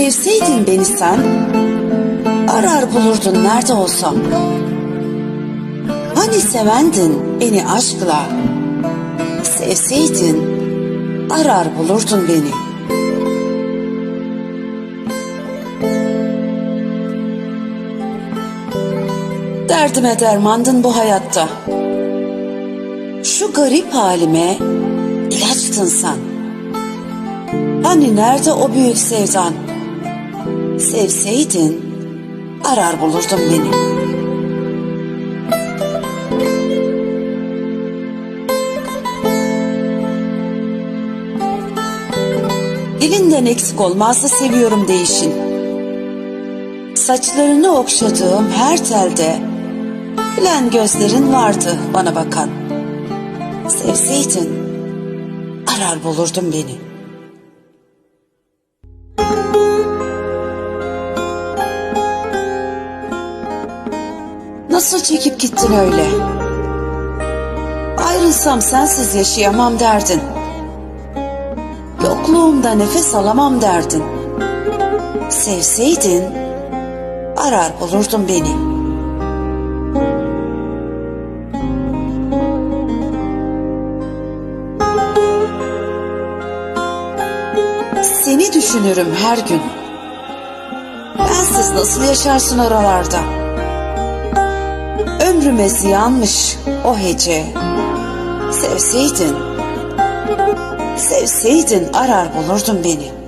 Sevseydin beni sen, arar bulurdun nerede olsam. Hani sevendin beni aşkla, sevseydin arar bulurdun beni. Derdime dermandın bu hayatta. Şu garip halime ilaçtın sen. Hani nerede o büyük sevdan? Sevseydin arar bulurdun beni. Elinden eksik olmazsa seviyorum değişin. Saçlarını okşadığım her telde gülen gözlerin vardı bana bakan. Sevseydin arar bulurdun beni. Nasıl çekip gittin öyle? Ayrılsam sensiz yaşayamam derdin. Yokluğumda nefes alamam derdin. Sevseydin arar bulurdun beni. Seni düşünürüm her gün. Bensiz nasıl yaşarsın oralarda? Ömrüme ziyanmış o hece. Sevseydin, sevseydin arar bulurdun beni.